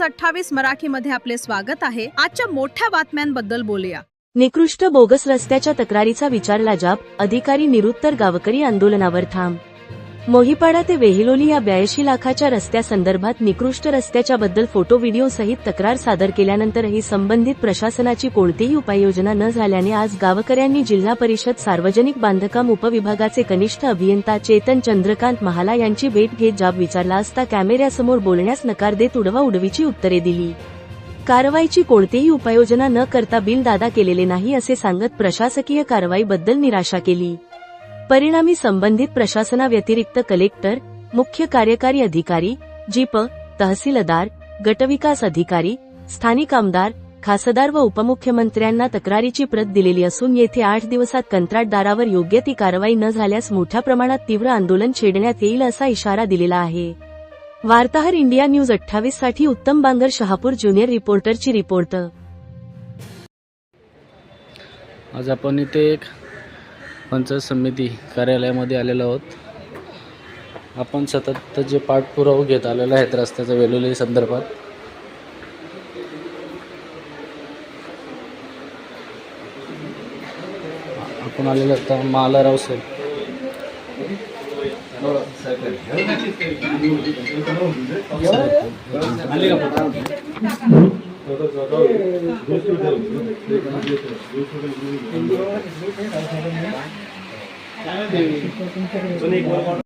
News अठ्ठावीस मराठीमध्ये आपले स्वागत आहे. आजच्या मोठ्या बातम्यांबद्दल बोलूया. निकृष्ट बोगस रस्त्याच्या तक्रारीचा विचारला जाब अधिकारी निरुत्तर गावकरी आंदोलनावर थांब मोहिपाडा ते वेहिलोली या ब्याऐंशी लाखाच्या रस्त्यासंदर्भात निकृष्ट रस्त्याच्या बद्दल फोटो व्हिडिओ सहित तक्रार सादर केल्यानंतरही संबंधित प्रशासनाची कोणतीही उपाययोजना न झाल्याने आज गावकऱ्यांनी जिल्हा परिषद सार्वजनिक बांधकाम उपविभागाचे कनिष्ठ अभियंता चेतन चंद्रकांत महाला यांची भेट घेत जाब विचारला असता कॅमेऱ्यासमोर बोलण्यास नकार देत उडवा उडवीची उत्तरे दिली. कारवाईची कोणतीही उपाययोजना न करता बिल दादा केलेले नाही असे सांगत प्रशासकीय कारवाईबद्दल निराशा केली. परिणामी संबंधित प्रशासनाव्यतिरिक्त कलेक्टर मुख्य कार्यकारी अधिकारी जीप तहसीलदार गटविकास अधिकारी स्थानिक आमदार खासदार व उपमुख्यमंत्र्यांना तक्रारीची प्रत दिलेली असून येथे आठ दिवसात कंत्राटदारावर योग्य ती कारवाई न झाल्यास मोठ्या प्रमाणात तीव्र आंदोलन छेडण्यात येईल असा इशारा दिलेला आहे. वार्ताहर इंडिया न्यूज अठ्ठावीससाठी उत्तम बांगर शहापूर ज्युनियर रिपोर्टरची रिपोर्ट. आज आपण इथे एक पंचायत समिती कार्यालयामध्ये आलेलो आहोत. आपण सतत जे पाठपुरावा घेत आलेलो आहेत रस्त्याच्या वेलोली संदर्भात. आपण आलेलो आता मालाराव दोस्रो